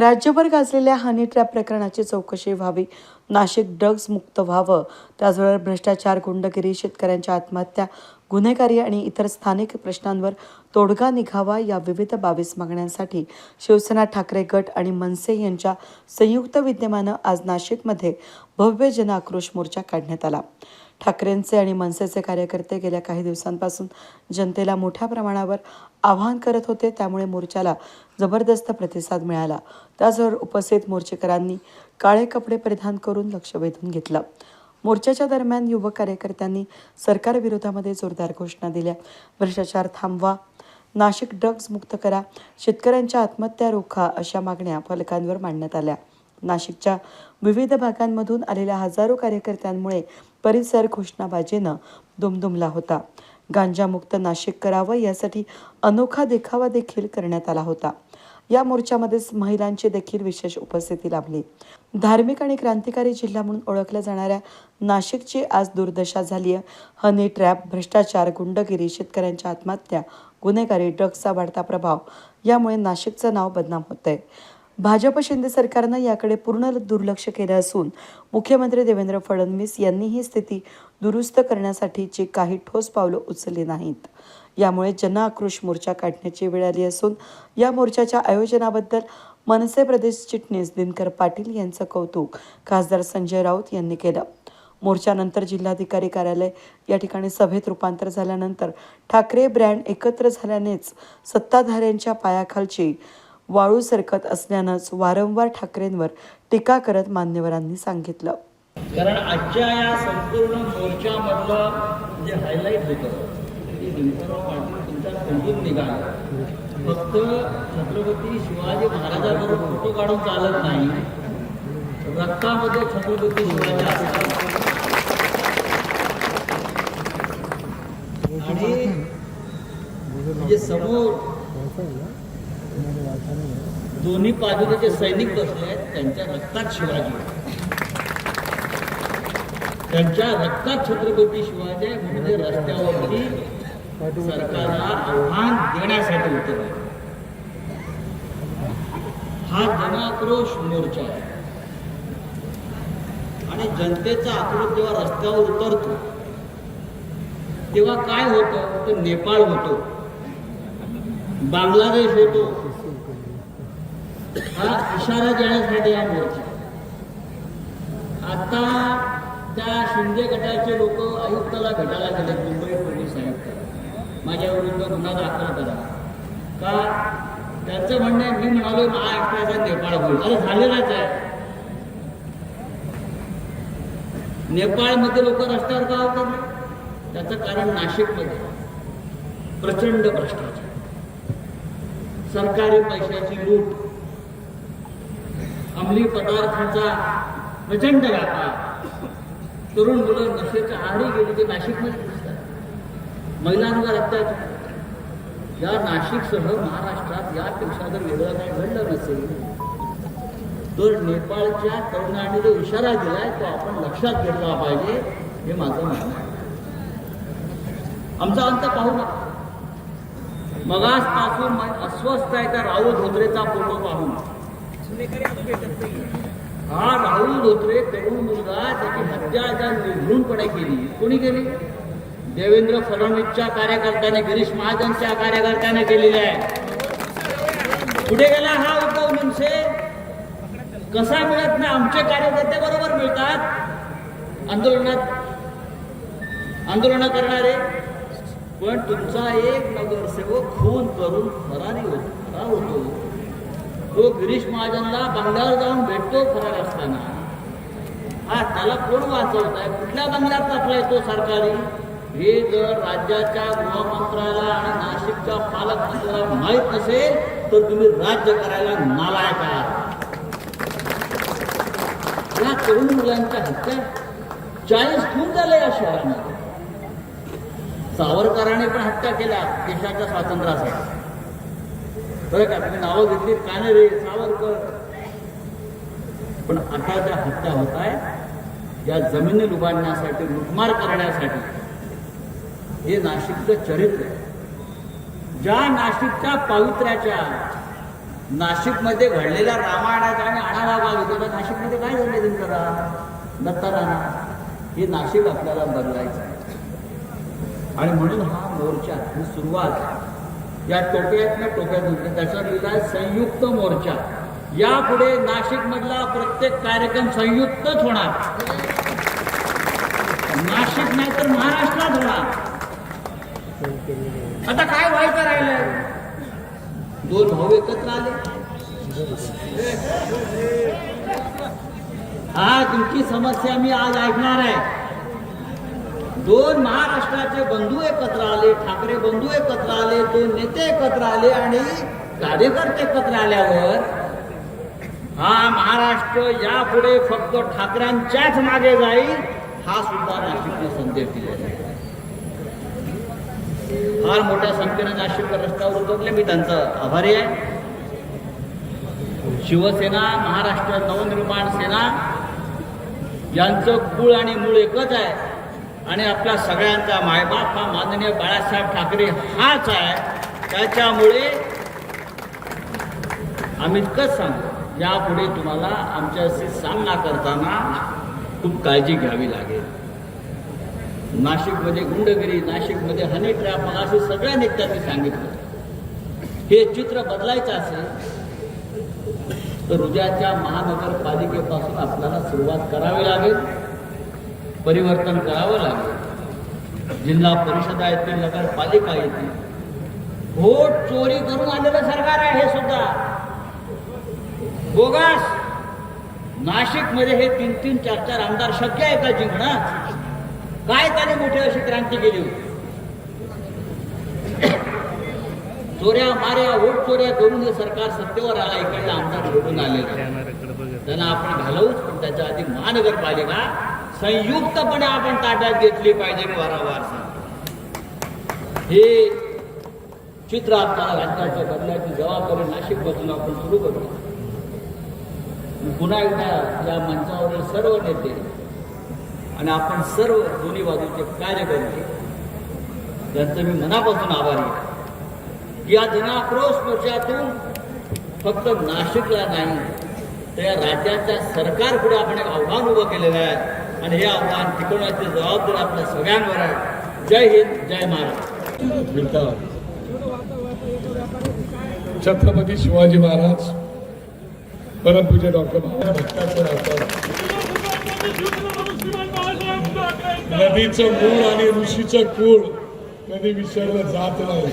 राज्यभर गाजलेल्या honey trap प्रकरणाची चौकशी व्हावी. नाशिक ड्रग्ज मुक्त व्हावं. त्याचबरोबर भ्रष्टाचार गुंडगिरी शेतकऱ्यांच्या आत्महत्या गुन्हेगारी आणि इतर स्थानिक प्रश्नांवर तोडगा निघावा या विविध बावीस मागण्यांसाठी शिवसेना ठाकरे गट आणि मनसे यांच्या संयुक्त विद्यमानं आज नाशिकमध्ये भव्य जन आक्रोश मोर्चा काढण्यात आला. ठाकरेंचे आणि मनसेचे कार्यकर्ते गेल्या काही दिवसांपासून जनतेला मोठ्या प्रमाणावर आवाहन करत होते. त्यामुळे मोर्चाला जबरदस्त प्रतिसाद मिळाला. त्याचबरोबर उपस्थित मोर्चेकरांनी काळे कपडे परिधान करून लक्ष वेधून घेतलं. मोर्चाच्या दरम्यान युवक कार्यकर्त्यांनी सरकारविरोधामध्ये जोरदार घोषणा दिल्या. भ्रष्टाचार थांबवा नाशिक ड्रग्ज मुक्त करा शेतकऱ्यांच्या आत्महत्या रोखा अशा मागण्या फलकांवर मांडण्यात आल्या. नाशिकच्या विविध भागांमधून आलेल्या हजारो कार्यकर्त्यांमुळे परिसर घोषणाबाजीनं दुमदुमला होता. गांजामुक्त नाशिक करावं यासाठी अनोखा देखावा देखील करण्यात आला होता. या मोर्चामध्ये महिलांची देखील विशेष उपस्थिती लाभली. धार्मिक आणि क्रांतिकारी जिल्हा म्हणून ओळखल्या जाणाऱ्या नाशिकची आज दुर्दशा झाली आहे. हनी ट्रॅप भ्रष्टाचार गुंडगिरी शेतकऱ्यांच्या आत्महत्या गुन्हेगारी ड्रग्सचा वाढता प्रभाव यामुळे नाशिकचं नाव बदनाम होत आहे भाजप शिंदे सरकारनं याकडे पूर्ण दुर्लक्ष केलं असून मुख्यमंत्री देवेंद्र फडणवीस यांनी ही स्थिती दुरुस्त करण्यासाठीची काही ठोस पावलं उचलली नाहीत. यामुळे जनआक्रोश मोर्चा काढण्याची वेळ आली असून या मोर्चाच्या आयोजनाबद्दल मनसे प्रदेश चिटणीस दिनकर पाटील यांचं कौतुक खासदार संजय राऊत यांनी केलं. मोर्चानंतर जिल्हाधिकारी कार्यालय या ठिकाणी सभेत रूपांतर झाल्यानंतर ठाकरे ब्रँड एकत्र झाल्यानेच सत्ताधाऱ्यांच्या पायाखालची वाळू सरकत असल्यानंच वारंवार ठाकरेंवर टीका करत मान्यवरांनी सांगितलं. कारण आजच्या या संपूर्ण मोर्चामधलं जे हायलाईट होतं ते दिनकरराव पाटील तुमच्या समजून निघालं. फक्त छत्रपती शिवाजी महाराजांबरोबर फोटो काढून चालत नाही. रक्तामध्ये छत्रपती शिवाजी आणि म्हणजे समोर दोन्ही बाजूला जे सैनिक बसले आहेत त्यांच्या रक्तात शिवाजी. त्यांच्या रक्तात छत्रपती शिवाजी म्हणजे रस्त्यावरती सरकारला आव्हान देण्यासाठी उतरले हा जनाक्रोश मोर्चा आहे. आणि जनतेचा आक्रोश जेव्हा रस्त्यावर उतरतो तेव्हा काय होतं? तर नेपाळ होतो. बांगलादेश होतो. हा इशारा देण्यासाठी हा मोर्चा आता त्या शिंदे गटाचे लोक आयुक्ताला भेटायला गेले मुंबई पोलीस आयुक्त माझ्या विरुद्ध गुन्हा दाखल करा का? त्यांचं म्हणणं आहे मी म्हणालो महाराष्ट्राचा नेपाळ होईल. अरे झालेलाच आहे. नेपाळमध्ये लोक रस्त्यावर का होतात त्याचं कारण नाशिकमध्ये. प्रचंड भ्रष्टाचार. सरकारी पैशाची लूट. अंमली पदार्थाचा प्रचंड व्यापार. तरुण मुलं नशेच्या आहारी गेली ते नाशिकमध्ये दिसतात. महिलांवर अत्याचार. या नाशिकसह महाराष्ट्रात यापेक्षा जर वेगळं काही घडलं नसेल तर नेपाळच्या तरुणांनी जो इशारा दिलाय तो आपण लक्षात घेतला पाहिजे हे माझं म्हणणं आहे. आमचा अंत पाहू नका. मगासपासून मन अस्वस्थ आहे त्या राहुल धोत्रेचा फोटो पाहून? हा राहुल धोत्रे तरुण मुलगा त्याची हत्या आता निर्घृणपणे केली कोणी केली? देवेंद्र फडणवीसच्या कार्यकर्त्याने गिरीश महाजनच्या कार्यकर्त्याने केलेली आहे. पुढे गेला हा उद्धव मनसे कसा मिळत नाही आमचे कार्यकर्ते बरोबर मिळतात. आंदोलनात आंदोलन करणारे पण तुमचा एक नगरसेवक खून करून फरारी होतो फरार होतो. तो गिरीश महाजनला बंगल्यावर जाऊन भेटतो फरार असताना. हा त्याला कोण वाचवत आहे कुठल्या बंगल्यात टाकलाय तो सरकारी? हे जर राज्याच्या गृहमंत्र्याला आणि नाशिकच्या पालकमंत्र्याला माहीत नसेल तर तुम्ही राज्य करायला नालायक आहात. या तरुण मुलांच्या हत्या चाळीस खून झाले या शहरामध्ये. सावरकरांनी पण हत्या केल्या देशाच्या स्वातंत्र्यासाठी बरं का? तुम्ही नावं घेतली कानेरे सावरकर. पण आता त्या हत्या होत आहे या जमिनी लुबाडण्यासाठी लुटमार करण्यासाठी. हे नाशिकचं चरित्र आहे. ज्या नाशिकच्या पावित्र्याच्या नाशिकमध्ये घडलेल्या रामायणाचा आणि आढावा गाव नाशिकमध्ये काय झालं तुमचं राम दत्ताराणा. हे नाशिक आपल्याला बदलायचं आहे. आणि म्हणून हा मोर्चा ही सुरुवात. या टोक्यातल्या टोक्यातून त्याचा लिहिला आहे संयुक्त मोर्चा. यापुढे नाशिकमधला प्रत्येक कार्यक्रम संयुक्तच होणार. नाशिक नाही तर महाराष्ट्रात होणार. आता काय व्हायचं राहिलंय? दोन भाऊ एकत्र आले. हा तुमची समस्या मी आज ऐकणार आहे. दोन महाराष्ट्राचे बंधू एकत्र आले ठाकरे बंधू एकत्र आले दोन नेते एकत्र आले आणि कार्यकर्ते एकत्र आल्यावर हा महाराष्ट्र यापुढे फक्त ठाकरांच्याच मागे जाईल हा सुद्धा नाशिकने संदेश दिला फार मोठ्या संख्येनं नाशिककर रस्त्यावर उतरले मी त्यांचा आभारी आहे. शिवसेना महाराष्ट्र नवनिर्माण सेना यांचं कुळ आणि मूळ एकच आहे. आणि आपल्या सगळ्यांचा मायबाप हा माननीय बाळासाहेब ठाकरे हाच आहे. त्याच्यामुळे आम्ही इतकंच सांगतो यापुढे तुम्हाला आमच्याशी सामना करताना खूप काळजी घ्यावी लागेल. नाशिकमध्ये गुंडगिरी नाशिकमध्ये हनी ट्रॅप मला असे सगळ्या नेत्यांनी सांगितलं. हे चित्र बदलायचं असेल तर उद्याच्या महानगरपालिकेपासून आपल्याला सुरुवात करावी लागेल. परिवर्तन करावं लागेल. जिल्हा परिषदा येतील नगरपालिका येतील व्होट चोरी करून आलेलं सरकार आहे हे सुद्धा. बोगस. नाशिकमध्ये हे तीन तीन चार चार आमदार शक्य आहे का जिंकणं? काय त्याने मोठी अशी क्रांती केली? होती चोऱ्या माऱ्या वोट चोऱ्या करून हे सरकार सत्तेवर आला इकडला आमदार निवडून आलेला. त्यांना आपण घालवूच पण त्याच्या आधी महानगरपालिका संयुक्तपणे आपण ताब्यात घेतली पाहिजे वारंवार हे चित्र आपल्याला राज्याचं बदलायची जबाबदारी नाशिकपासून आपण सुरू करू. पुन्हा एकदा या मंचावरील सर्व नेते आणि आपण सर्व दोन्ही बाजूचे कार्यकर्ते त्यांचं मी मनापासून आभारी या जनाक्रोश पक्षातून फक्त नाशिकला नाही तर या राज्याच्या सरकार पुढे आपण एक आव्हान उभं केलेलं आहे. आणि हे आव्हान टिकवण्याची जबाबदारी आपल्या सगळ्यांवर आहे. जय हिंद जय महाराज छत्रपती शिवाजी महाराज परमपूज्य डॉक्टर बाबासाहेब भक्ताचं नदीचं मूळ आणि ऋषीचं कुळ कधी विसरलं जात नाही.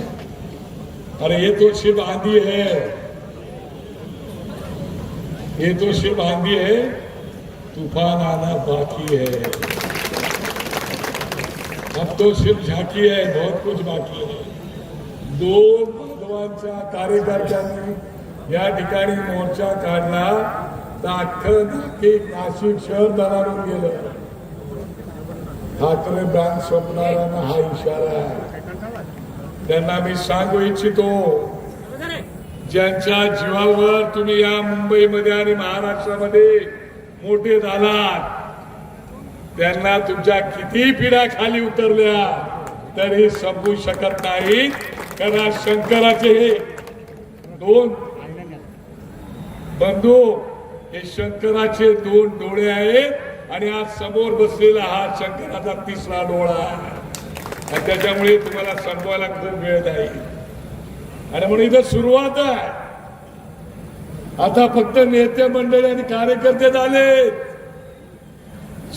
अरे हे तो शिव आंधी है ये तो शिव आंधी है तूफान आना बाकी है। अब तो सिर्फ झाकी है बहुत कुछ बाकी है। दोन भगवानच्या कार्यकर्त्यांनी या ठिकाणी मोर्चा काढला तर अख्खं नाशिक नाशिक शहर दणारून गेलं. ठाकरे ब्रँड स्वप्नारांना हा इशारा आहे. त्यांना मी सांगू इच्छितो ज्यांच्या जीवावर तुम्ही या मुंबईमध्ये आणि महाराष्ट्रामध्ये मोठे झालात त्यांना तुमच्या किती पिढ्या खाली उतरल्या तरी समजू शकत नाही. कारण शंकराचे हे दोन बंधू हे शंकराचे दोन डोळे आहेत आणि आज समोर बसलेला हा शंकराचा तिसरा डोळा आहे. आणि त्याच्यामुळे तुम्हाला संपवायला खूप वेळ नाही आणि म्हणून इथं सुरुवात आहे. आता फक्त नेते मंडळी आणि कार्यकर्ते झाले.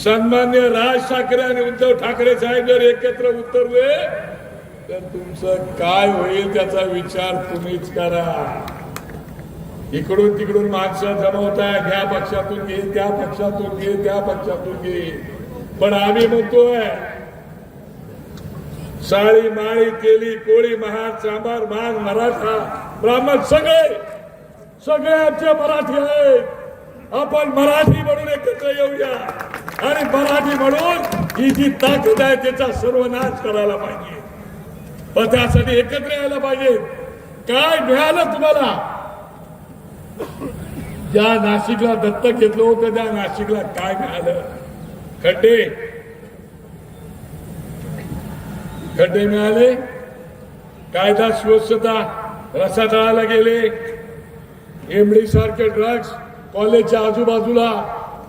सन्मान्य राज ठाकरे आणि उद्धव ठाकरे साहेब जर एकत्र उतरले तर तुमचं काय होईल त्याचा विचार तुम्हीच करा. इकडून तिकडून माणसं जमवताय ह्या पक्षातून घे त्या पक्षातून घे त्या पक्षातून घे. पण आम्ही म्हणतोय साळी माळी केली कोळी महार चांभार माग मराठा ब्राह्मण सगळे सगळे आमचे मराठी आहेत. आपण मराठी म्हणून एकत्र येऊया. आणि मराठी म्हणून ही जी ताकद आहे त्याचा सर्वनाश करायला पाहिजे. पण त्यासाठी एकत्र यायला पाहिजे. काय मिळालं तुम्हाला? ज्या नाशिकला दत्तक घेतलं होतं त्या नाशिकला काय मिळालं? खड्डे. खड्डे मिळाले. कायदा सुव्यवस्था रसातळाला गेले. एमडी सारखे ड्रग्स कॉलेजच्या आजूबाजूला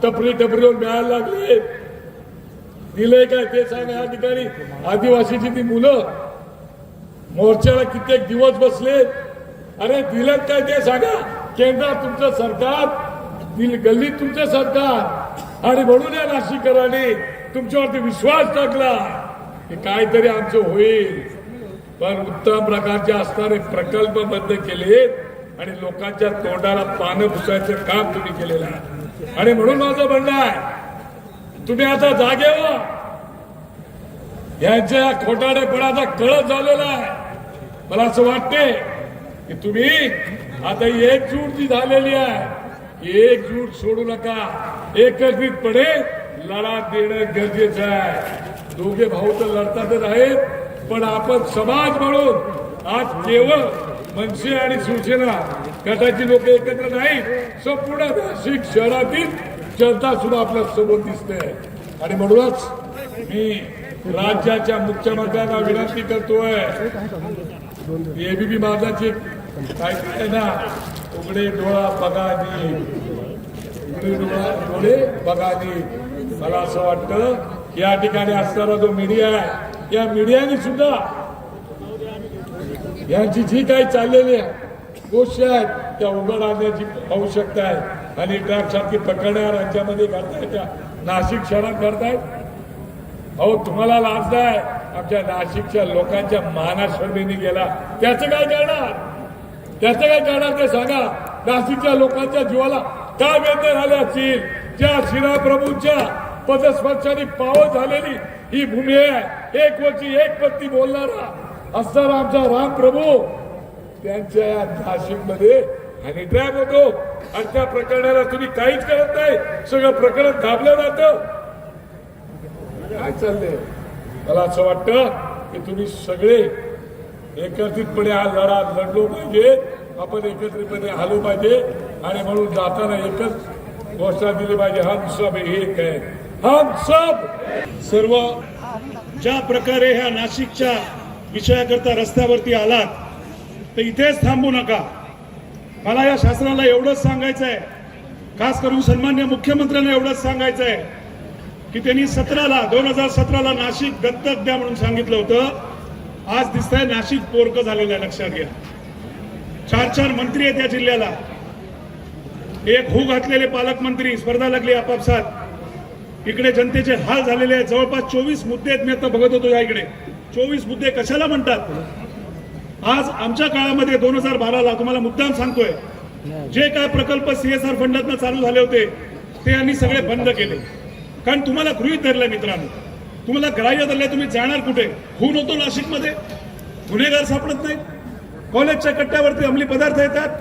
टपरी टपरीवर मिळायला लागले. दिले काय ते सांगा या ठिकाणी. आदिवासीची ती मुलं. मोर्चाला कित्येक दिवस बसले. अरे दिलं काय ते सांगा. केंद्रात तुमचं सरकार गल्लीत तुमचं सरकार. आणि म्हणून या नाशिककरांनी तुमच्यावरती विश्वास टाकला. की काहीतरी आमचं होईल. पण उत्तम प्रकारचे असणारे प्रकल्प बंद केलेत. आणि लोकांच्या तोंडाला पानं पुसायचं काम तुम्ही केलेलं आहे. आणि म्हणून माझं म्हणणं आहे तुम्ही आता जागे व्हा. यांच्या खोटाडेपणाचा कळत झालेला आहे. मला असं वाटते की तुम्ही आता एकजूट जी झालेली आहे एकजूट सोडू नका. एकत्रितपणे लढा देणं गरजेचं आहे. दोघे भाऊ तर लढतातच आहेत पण आपण समाज म्हणून आज केवळ मनसे आणि शिवसेना गटाची लोक एकत्र नाही संपूर्ण नाशिक शहरातील जनता सुद्धा आपल्यासोबत दिसते. आणि म्हणूनच मी राज्याच्या मुख्यमंत्र्यांना विनंती करतोय. एबीपी माझाची काय काय ना उघडे डोळा बघा उघडे डोळा डोळे बघा मला असं वाटतं या ठिकाणी असणारा जो मीडिया आहे या मीडियाने सुद्धा यांची जी काही चाललेली आहे गोष्टी आहेत त्या उघड आणण्याची आवश्यकता आहे. आणि ट्रॅप सारखी प्रकरणं राज्यामध्ये करतायत त्या. नाशिक शहरात करतायत. अहो तुम्हाला लाज आहे आमच्या नाशिकच्या लोकांच्या मानाशर्मीने गेला. त्याचं काय करणार? त्याचं काय करणार ते सांगा. नाशिकच्या लोकांच्या जीवाला काय वेदना झाल्या असतील. ज्या शिराप्रभूंच्या पदस्पर्शाने पावत झालेली ही भूमी आहे. एक वर्षी एक पत्ती बोलणारा असणार आमचा राम प्रभू. त्यांच्या या नाशिकमध्ये आणि ट्रॅप होतो. आणि त्या प्रकरणाला तुम्ही काहीच करत नाही. सगळं प्रकरण दाबलं जातं. काय चाललंय? मला असं वाटतं की तुम्ही सगळे एकत्रितपणे हा लढा लढलो पाहिजे. आपण एकत्रितपणे आलो पाहिजे. आणि म्हणून जाताना एकच घोषणा दिली पाहिजे. हम सब एक आहे हम सब सर्व ज्या प्रकारे ह्या नाशिकच्या विषयाकरता रस्त्यावरती आलात तर इथेच थांबू नका. मला या शासनाला एवढंच सांगायचं आहे खास करून सन्मान्य मुख्यमंत्र्यांना एवढंच सांगायचं आहे की त्यांनी सतराला दोन हजार सतराला नाशिक दत्तक द्या म्हणून सांगितलं होतं. आज दिसतंय नाशिक पोरकं झालेलं आहे लक्षात घ्या. चार चार मंत्री आहेत या जिल्ह्याला. एक हू घातलेले पालकमंत्री स्पर्धा लागली आपापसात. इकडे जनतेचे हाल झालेले आहेत. जवळपास चोवीस मुद्दे आहेत मी आता बघत होतो या इकडे. चोवीस मुद्दे कशाला म्हणतात? आज आमच्या काळामध्ये दोन हजार बाराला तुम्हाला मुद्दाम सांगतोय जे काय प्रकल्प सीएसआर फंडातनं चालू झाले होते ते यांनी सगळे बंद केले. कारण तुम्हाला गृहित धरलंय मित्रांनो तुम्हाला ग्राह्य धरलंय तुम्ही जाणार कुठे? खून होतो नाशिकमध्ये गुन्हेगार सापडत नाही कॉलेजच्या कट्ट्यावरती अंमली पदार्थ येतात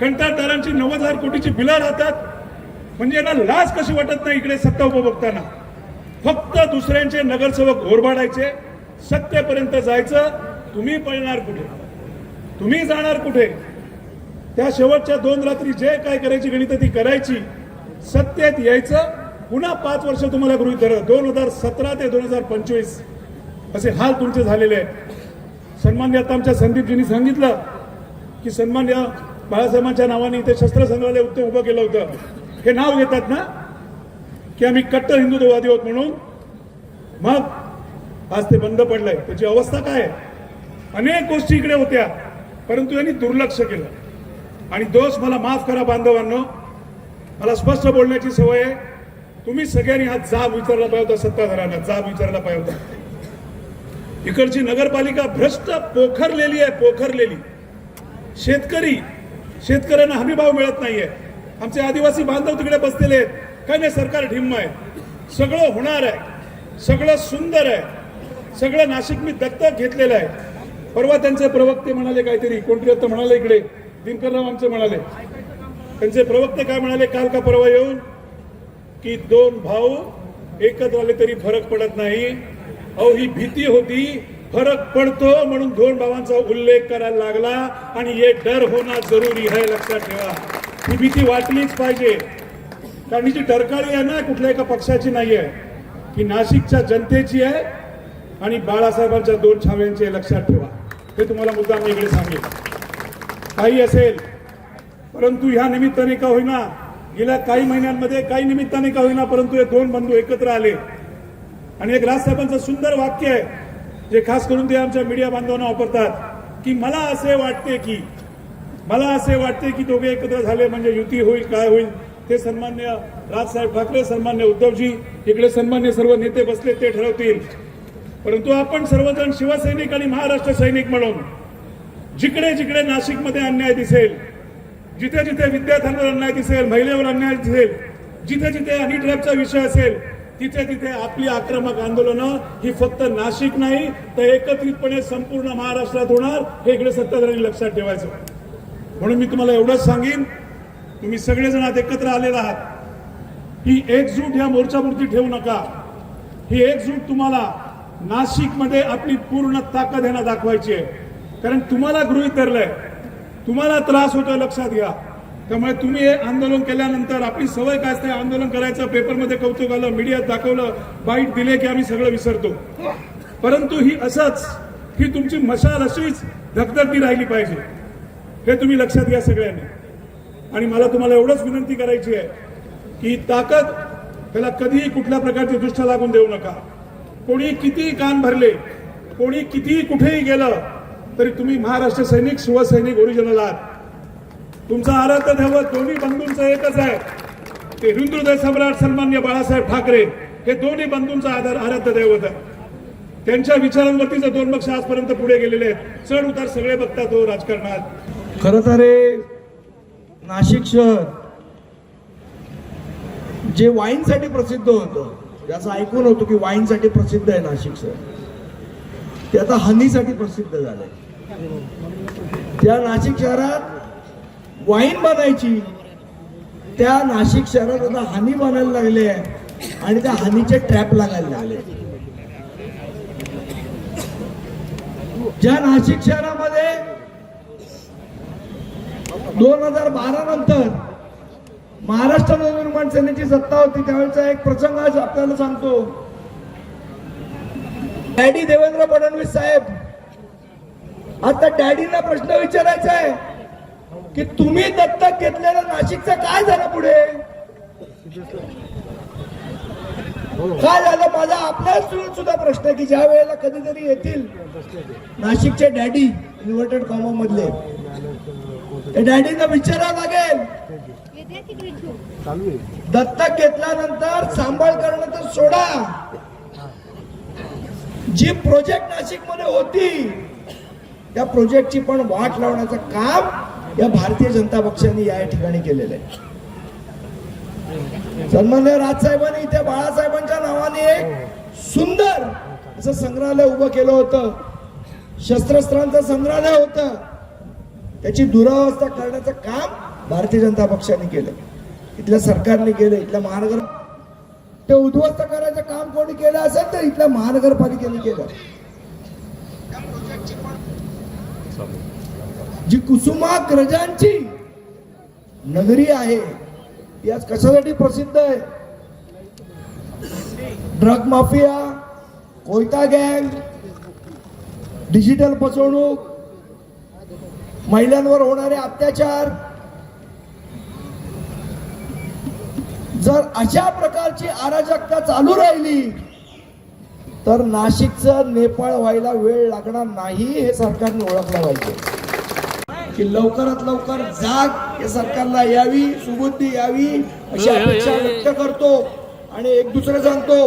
कंत्राटदारांची नव्वद हजार कोटीची बिलं राहतात म्हणजे यांना लाज कशी वाटत नाही इकडे सत्ता उपभोगताना फक्त दुसऱ्यांचे नगरसेवक घोरबाडायचे सत्तेपर्यंत जायचं तुम्ही पळणार कुठे? तुम्ही जाणार कुठे? त्या शेवटच्या दोन रात्री जे काय करायची गणित ती करायची. सत्तेत यायचं पुन्हा पाच वर्ष तुम्हाला गृहित धरलं. दोन हजार सतरा ते दोन हजार पंचवीस. असे हाल तुमचे झालेले आहेत. सन्मान्य आता आमच्या संदीपजींनी सांगितलं की सन्मान्य बाळासाहेबांच्या नावाने इथे शस्त्र संग्रहालय उत्तम उभं केलं होतं. हे नाव घेतात ना? की आम्ही कट्टर हिंदुत्ववादी आहोत म्हणून. मग आज ते बंद पडलंय. त्याची अवस्था काय आहे? अनेक गोष्टी इकडे होत्या परंतु यांनी दुर्लक्ष केलं. आणि दोष मला माफ करा बांधवांनो. मला स्पष्ट बोलण्याची सवय आहे. तुम्ही सगळ्यांनी हा जाब विचारला पाहिजे होता सत्ताधाऱ्यांना. जाब विचारला पाहिजे होता. इकडची नगरपालिका भ्रष्ट पोखरलेली आहे पोखरलेली. शेतकरी शेतकऱ्यांना हमी भाव मिळत नाहीये. आमचे आदिवासी बांधव तिकडे बसलेले आहेत. काय नाही सरकार ढिम्म आहे. सगळं होणार आहे. सगळं सुंदर आहे. सगळं नाशिक मी दत्तक घेतलेलं आहे. परवा त्यांचे प्रवक्ते म्हणाले काहीतरी कोणतरी आता म्हणाले इकडे? दिनकरराव आमचे म्हणाले. त्यांचे प्रवक्ते काय म्हणाले काल का परवा येऊन? की दोन भाऊ एकत्र आले तरी फरक पडत नाही. अहो ही भीती होती फरक पडतो म्हणून दोन भावांचा उल्लेख करायला लागला आणि हे डर होणं जरुरी आहे लक्षात ठेवा. ही भीती वाटलीच पाहिजे. कारण ही जी टरकाळी आहे ना कुठल्या एका पक्षाची नाही आहे ही नाशिकच्या जनतेची आहे आणि बाळासाहेबांच्या दोन छाव्यांचे लक्षात ठेवा. हे तुम्हाला मुद्दा मी इकडे सांगेन. काही असेल परंतु ह्या निमित्ताने का होईना गेल्या काही महिन्यांमध्ये काही निमित्ताने का होईना परंतु हे दोन बंधू एकत्र आले. आणि एक राजसाहेबांचं सुंदर वाक्य आहे जे खास करून ते आमच्या मीडिया बांधवांना वापरतात की मला असे वाटते की मला असे वाटते की दोघे एकत्र झाले म्हणजे युती होईल काय होईल ते सन्मान्य राजसाहेब ठाकरे सन्मान्य उद्धवजी इकडे सन्मान्य सर्व नेते बसले ते ठरवतील. परंतु आपण सर्वजण शिवसैनिक आणि महाराष्ट्र सैनिक म्हणून जिकडे जिकडे नाशिकमध्ये अन्याय दिसेल जिथे जिथे विद्यार्थ्यांवर अन्याय दिसेल महिलेवर अन्याय दिसेल जिथे जिथे हनीट्रॅपचा विषय असेल तिथे तिथे आपली आक्रमक आंदोलनं ही फक्त नाशिक नाही तर एकत्रितपणे संपूर्ण महाराष्ट्रात होणार हे इकडे सत्ताधाऱ्यांनी लक्षात ठेवायचं. म्हणून मी तुम्हाला एवढंच सांगेन तुम्ही सगळेजण आज एकत्र आलेला आहात. ही एकजूट ह्या मोर्चापुरती ठेवू नका. ही एकजूट तुम्हाला नाशिकमध्ये आपली पूर्ण ताकद यांना दाखवायची आहे. कारण तुम्हाला गृहित धरलंय तुम्हाला त्रास होतोय लक्षात घ्या. त्यामुळे तुम्ही हे आंदोलन केल्यानंतर आपली सवय काय असते? आंदोलन करायचं पेपरमध्ये कौतुक आलं मीडियात दाखवलं बाईट दिले की आम्ही सगळं विसरतो. परंतु ही असंच ही तुमची मशाल अशीच धगधगती राहिली पाहिजे. हे तुम्ही लक्षात घ्या सगळ्यांनी. आणि मला तुम्हाला एवढंच विनंती करायची आहे की ताकद त्याला कधीही कुठल्या प्रकारची दृष्ट लागून देऊ नका. कोणी कितीही कान भरले कोणी कितीही कुठेही गेलं तरी तुम्ही महाराष्ट्र सैनिक शिवसैनिक ओरिजिनल आहात. तुमचा आराध्य दैवत दोन्ही बंधूंचं एकच आहे. ते हिंदुदय सम्राट सन्मान्य बाळासाहेब ठाकरे हे दोन्ही बंधूंचा आधार आराध्य दैवत आहे. त्यांच्या विचारांवरतीच दोन पक्ष आजपर्यंत पुढे गेलेले आहेत चढ उतार सगळे बघतात हो राजकारणात. खर तर नाशिक शहर जे वाईनसाठी प्रसिद्ध होतं त्याचं ऐकून होतो की वाईनसाठी प्रसिद्ध आहे नाशिक शहर ते आता हनीसाठी प्रसिद्ध झालंय. त्या नाशिक शहरात वाईन बनायची. त्या नाशिक शहरात आता हानी बनायला लागले आणि त्या हानीचे ट्रॅप लागायला लागले ज्या नाशिक शहरामध्ये दोन हजार बारा नंतर महाराष्ट्र नवनिर्माण सेनेची सत्ता होती त्यावेळेचा एक प्रसंग आज आपल्याला सांगतो. डॅडी देवेंद्र फडणवीस साहेब आता डॅडीला प्रश्न विचारायचा आहे की तुम्ही दत्तक घेतलेलं नाशिकचं काय झालं पुढे? काय झालं? माझा आपल्याच सुद्धा प्रश्न आहे की ज्या वेळेला कधीतरी येतील नाशिकचे डॅडी इन्व्हर्टेड कॉमो मधले त्या डॅडींना विचारावं लागेल. दत्तक घेतल्यानंतर सांभाळ करणं तर सोडा. जी प्रोजेक्ट नाशिकमध्ये होती त्या प्रोजेक्टची पण वाट लावण्याचं काम या भारतीय जनता पक्षाने या ठिकाणी केलेलं आहे. सन्मान्य राजसाहेबांनी इथे बाळासाहेबांच्या नावाने एक सुंदर असं संग्रहालय उभं केलं होतं. शस्त्रास्त्रांचं संग्रहालय होतं. त्याची दुरावस्था करण्याचं काम भारतीय जनता पक्षाने केलं. इथल्या सरकारने केलं इथल्या महानगर ते उद्ध्वस्त करायचं काम कोणी केलं असेल तर इथल्या महानगरपालिकेने केलं. जी कुसुमाग्रजांची नगरी आहे ती आज कशासाठी प्रसिद्ध आहे? ड्रग माफिया कोयता गँग डिजिटल फसवणूक महिलांवर होणारे अत्याचार जर अशा प्रकारची अराजकता चालू राहिली तर नाशिकचं नेपाळ व्हायला वेळ लागणार नाही हे सरकारने ओळखलं पाहिजे. की लवकरात लवकर जाग या सरकारला यावी सुबुद्धी यावी अशी अपेक्षा व्यक्त करतो आणि एक दुसरं सांगतो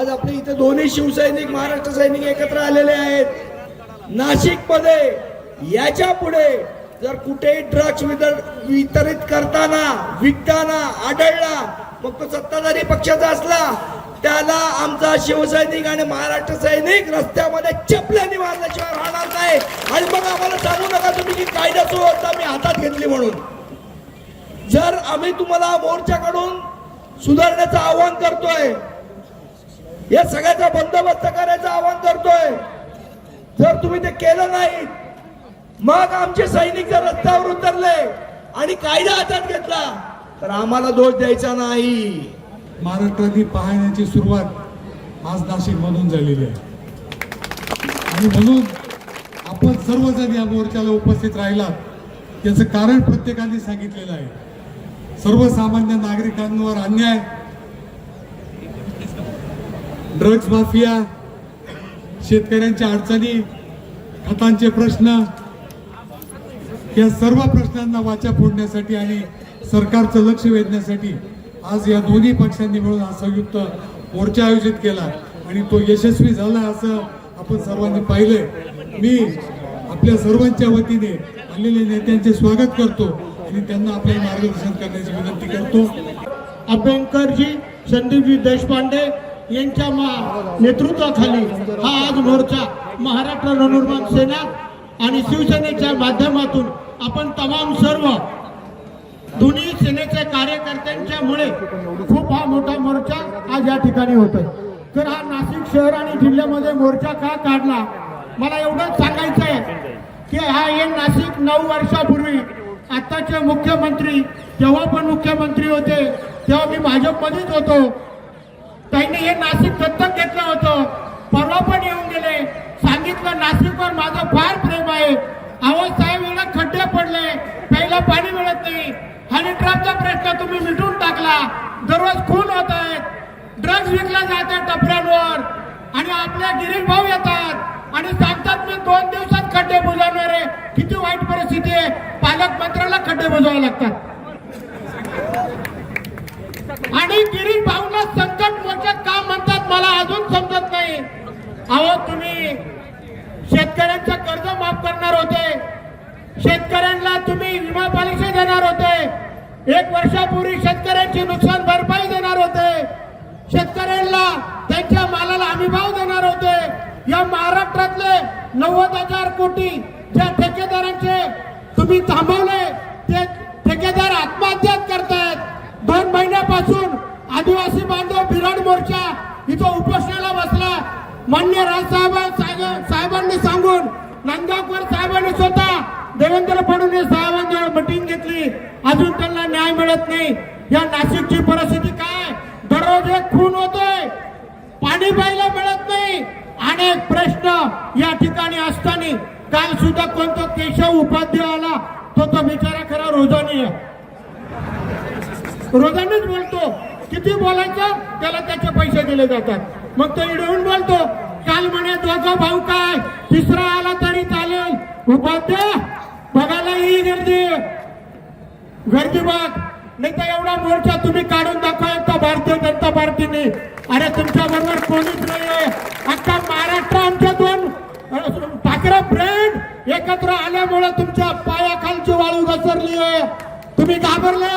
आज आपले इथे दोन्ही शिवसैनिक महाराष्ट्र सैनिक एकत्र आलेले आहेत. नाशिकमध्ये याच्यापुढे जर कुठेही ड्रग्ज वितरित करताना विकताना आढळला मग तो सत्ताधारी पक्षाचा असला त्याला आमचा शिवसैनिक आणि महाराष्ट्र सैनिक रस्त्यामध्ये चपल्याने मारल्याशिवाय राहणार नाही. आणि मग आम्हाला सांगू नका तुम्ही की कायदा सुव्यवस्था मी हातात घेतली म्हणून. जर आम्ही तुम्हाला मोर्चाकडून सुधारण्याचं आवाहन करतोय या सगळ्याचा बंदोबस्त करायचं आवाहन करतोय जर तुम्ही ते केलं नाही मग आमचे सैनिक जर रस्त्यावर उतरले आणि कायदा हातात घेतला तर आम्हाला दोष द्यायचा नाही. महाराष्ट्राची पाहण्याची सुरुवात आज नाशिकमधून झालेली आहे. आणि म्हणून आपण सर्वजण या मोर्चाला उपस्थित राहिलात याचं कारण प्रत्येकाने सांगितलेलं आहे. सर्वसामान्य नागरिकांवर अन्याय ड्रग्ज माफिया शेतकऱ्यांच्या अडचणी खतांचे प्रश्न या सर्व प्रश्नांना वाचा फोडण्यासाठी आणि सरकारचं लक्ष वेधण्यासाठी आज या दोन्ही पक्षांनी मिळून हा संयुक्त मोर्चा आयोजित केला आणि तो यशस्वी झाला असं आपण सर्वांनी पाहिलंय. मी आपल्या सर्वांच्या वतीने आलेल्या नेत्यांचे स्वागत करतो आणि त्यांना आपले मार्गदर्शन करण्याची विनंती करतो. अभ्यंकरजी संदीपजी देशपांडे यांच्या मा- नेतृत्वाखाली हा आज मोर्चा महाराष्ट्र नवनिर्माण सेना आणि शिवसेनेच्या माध्यमातून आपण तमाम सर्व दोन्ही सेनेच्या कार्यकर्त्यांच्यामुळे खूप हा मोठा मोर्चा आज या ठिकाणी होतोय. तर हा नाशिक शहर आणि जिल्ह्यामध्ये मोर्चा का काढला? मला एवढंच सांगायचं आहे की हा हे नाशिक नऊ वर्षापूर्वी आताचे मुख्यमंत्री तेव्हा पण मुख्यमंत्री होते तेव्हा मी भाजपमध्येच होतो. त्यांनी हे नाशिक दत्तक घेतलं होतं. परवा पण येऊन गेले. सांगितलं नाशिकवर माझं फार प्रेम आहे. अहो साहेब एवढे खड्डे पडले. प्यायला पाणी मिळत नाही. हनी ट्रॅपचा प्रश्न तुम्ही मिटून टाकला. दररोज खून होत आहेत. ड्रग्ज विकला जातात टपऱ्यांवर आणि आपल्या गिरीश भाऊ येतात. आणि सांगतात मी दोन दिवसात खड्डे बुजवणार आहे. किती वाईट परिस्थिती आहे. पालकमंत्र्याला खड्डे बुजवावे लागतात. आणि गिरीश भाऊला संकट मोचक का म्हणतात मला अजून समजत नाही. अहो तुम्ही शेतकऱ्यांचं कर्ज माफ करणार होते. शेतकऱ्यांना तुम्ही विमा पॉलिसी देणार होते. एक वर्षापूर्वी शेतकऱ्यांची नुकसान भरपाई देणार होते. शेतकऱ्यांना त्यांच्या मालाला हमी भाव देणार होते. या महाराष्ट्रातले नव्वद हजार कोटी ज्या ठेकेदारांचे तुम्ही थांबवले ते ठेकेदार आत्महत्याच करतायत. दोन महिन्यापासून आदिवासी बांधव बिराड मोर्चा इथं उपोषणाला बसला. मान्य राजसाहेब साहेबांनी सांगून नांदगावकर साहेबांनी स्वतः देवेंद्र फडणवीस साहेबांजवळ मिटिंग घेतली. अजून त्यांना न्याय मिळत नाही. या नाशिकची परिस्थिती काय? दररोज एक खून होतोय. पाणी प्यायला मिळत नाही. अनेक प्रश्न या ठिकाणी असताना काल सुद्धा कोणता केशव उपाध्याय आला तो तो बिचारा खरा रोजानी आहे. रोजानीच बोलतो. किती बोलायचं? त्याला त्याचे पैसे दिले जातात. मग तो इडवून बोलतो काल म्हणे दोघा भाऊ काय? तिसरा आला तरी चालेल. उपाध्याय बघायला ही गर्दी. गर्दी बघ नाही तर एवढा मोर्चा तुम्ही काढून दाखवा भारतीय जनता पार्टीने. अरे तुमच्या बरोबर कोणीच नाहीये. अख्खा महाराष्ट्र आमच्या दोन ठाकरे ब्रँड एकत्र आल्यामुळे तुमच्या पायाखालची वाळू घसरली आहे तुम्ही घाबरले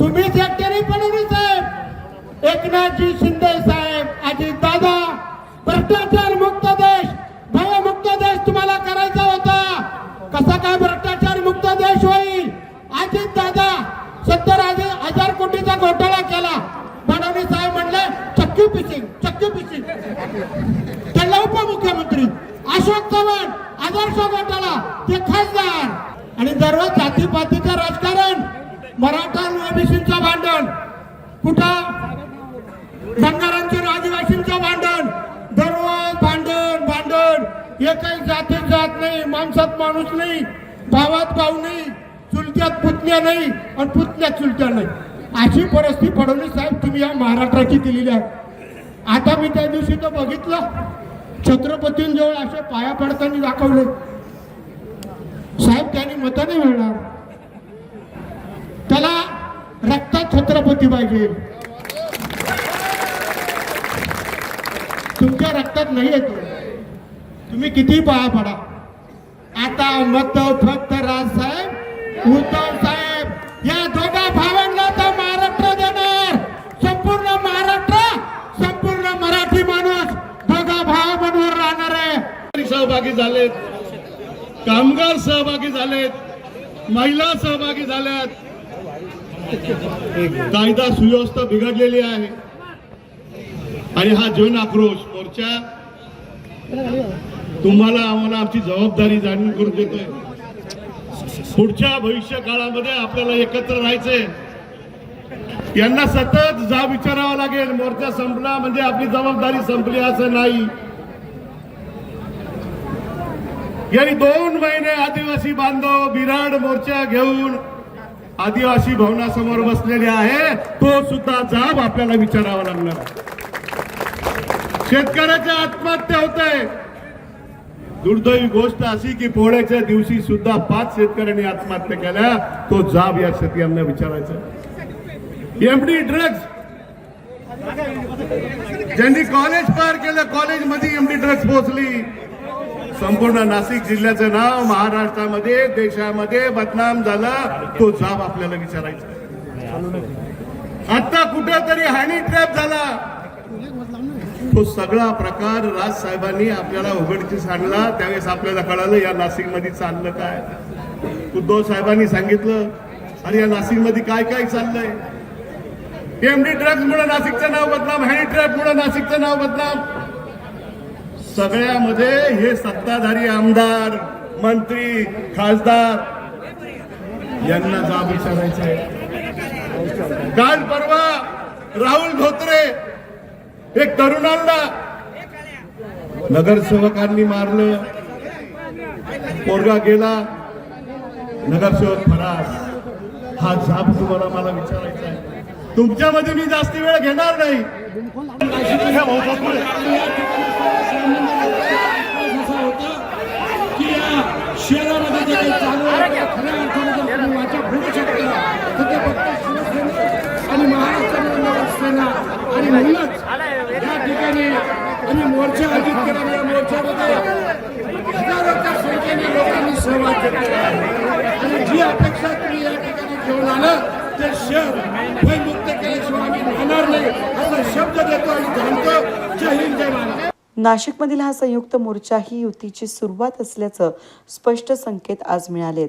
तुम्हीच एकट्याने फडणवीस साहेब एकनाथजी शिंदे साहेब अजित दादा भ्रष्टाचार मुक्त देश भयमुक्त देश तुम्हाला करायचा कसा काय भ्रष्टाचार मुक्त देश होईल? अजित दादा सत्तर हजार कोटीचा घोटाळा केला. फडणवीस साहेब म्हणले चक्की पिसिंग चक्की पिसिंग त्याला उपमुख्यमंत्री अशोक चव्हाण आदर्श घोटाळा ते खासदार. आणि दररोज जातीपातीचं राजकारण मराठा ओबीसीचं भांडण. कुठं? धनगरांचं आदिवासींचं भांडण. हे काही जातीत जात नाही माणसात माणूस नाही भावात भाऊ नाही चुलत्यात पुतण्या नाही आणि पुतण्यात चुलत्या नाही. अशी परिस्थिती फडणवीस साहेब तुम्ही या महाराष्ट्राची दिलेली आहे. आता मी त्या दिवशी तर बघितलं. छत्रपतींजवळ असे पाया पडताना दाखवले. साहेब त्यांनी मतं नाही मिळणार त्याला रक्तात छत्रपती पाहिजे. तुमच्या रक्तात नाही येतो. तुम्ही किती पाया पडा. आता मत फक्त राजसाहेब उद्धव साहेब या दोघा भावांना तर महाराष्ट्र देणार. संपूर्ण महाराष्ट्र संपूर्ण मराठी माणूस दोघा भावांवर राहणार आहे. सहभागी झालेत कामगार सहभागी झालेत महिला सहभागी झाल्यात. कायदा सुव्यवस्था बिघडलेली आहे. आणि हा जन आक्रोश मोर्चा तुम्हाला आम्हाला आमची जबाबदारी जाणून करून देतोय. पुढच्या भविष्य काळामध्ये आपल्याला एकत्र राहायचंय. यांना सतत जा विचारावा लागेल मोर्चा संपला म्हणजे आपली जबाबदारी संपली असं नाही. यांनी दोन महिने आदिवासी बांधव बिराड मोर्चा घेऊन आदिवासी भवनासमोर बसलेले आहे तो सुद्धा जाब आपल्याला विचारावा लागणार. शेतकऱ्याच्या आत्महत्या होत आहे दुर्दैवी गोष्ट अशी की पोळ्याच्या दिवशी सुद्धा पाच शेतकऱ्यांनी आत्महत्या केल्या. तो जाब या शेतकऱ्यांना विचारायचा एमडी ड्रग्ज ज्यांनी कॉलेज पार केलं कॉलेजमध्ये एमडी ड्रग्ज पोहोचली. संपूर्ण नाशिक जिल्ह्याचं नाव महाराष्ट्रामध्ये देशामध्ये बदनाम झालं. तो जाब आपल्याला विचारायचा आता कुठेतरी हॅनी ट्रॅप झाला. तो सगळा प्रकार राज साहेबांनी आपल्याला उघडकीस आणला. त्यावेळेस आपल्याला कळालं या नाशिकमध्ये चाललं काय? उद्धव साहेबांनी सांगितलं अरे या नाशिकमध्ये काय काय चाललंय? एमडी ड्रग्ज मुळे नाशिकचं नाव बदनाम हॅनी ट्रॅप मुळे नाशिकचं नाव बदनाम. सगळ्यामध्ये हे सत्ताधारी आमदार मंत्री खासदार यांना जाब विचारायचा आहे काल परवा राहुल धोत्रे एक तरुणांना नगरसेवकांनी मारलं. पोरगा गेला. नगरसेवक फरार. हा जाब तुम्हाला मला विचारायचा आहे. तुमच्यामध्ये मी जास्ती वेळ घेणार नाही. शहरामध्ये चालू आहे आणि महाराष्ट्र आणि म्हणूनच ठिकाणी आणि मोर्चा आयोजित केला या मोर्चामध्ये हजारोच्या संख्येने लोकांनी सहभाग घेतलेला आहे आणि जी अपेक्षा तुम्ही या ठिकाणी घेऊन आलं ते शहर भयमुक्त केल्याशिवाय आम्ही राहणार नाही असा शब्द देतो आणि थांबतो जय हिंद जय महाराज नाशिकमधील हा संयुक्त मोर्चा ही युतीची सुरुवात असल्याचं स्पष्ट संकेत आज मिळालेत.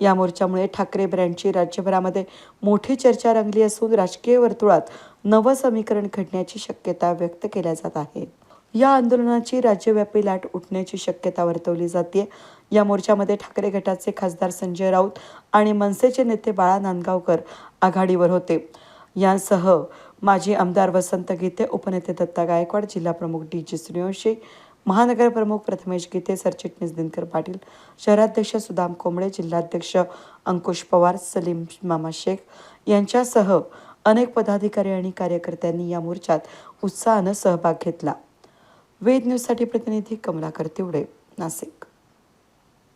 या मोर्चामुळे ठाकरे ब्रँडची राज्यभरामध्ये मोठी चर्चा रंगली असून राजकीय वर्तुळात नवं समीकरण घडण्याची शक्यता व्यक्त केल्या जात आहे. या आंदोलनाची राज्यव्यापी लाट उठण्याची शक्यता वर्तवली जाते या मोर्चामध्ये ठाकरे गटाचे खासदार संजय राऊत आणि मनसेचे नेते बाळा नांदगावकर आघाडीवर होते. यांसह माजी आमदार वसंत गीते उपनेते दत्ता गायकवाड जिल्हाप्रमुख डी जी सूर्यवंशी महानगर प्रमुख प्रथमेश गीते सरचिटणीस दिनकर पाटील शहराध्यक्ष सुदाम कोंबडे जिल्हाध्यक्ष अंकुश पवार सलीम मामा शेख यांच्यासह अनेक पदाधिकारी आणि कार्यकर्त्यांनी या मोर्चात उत्साहानं सहभाग घेतला. वेद न्यूजसाठी प्रतिनिधी कमलाकर तिवडे नाशिक.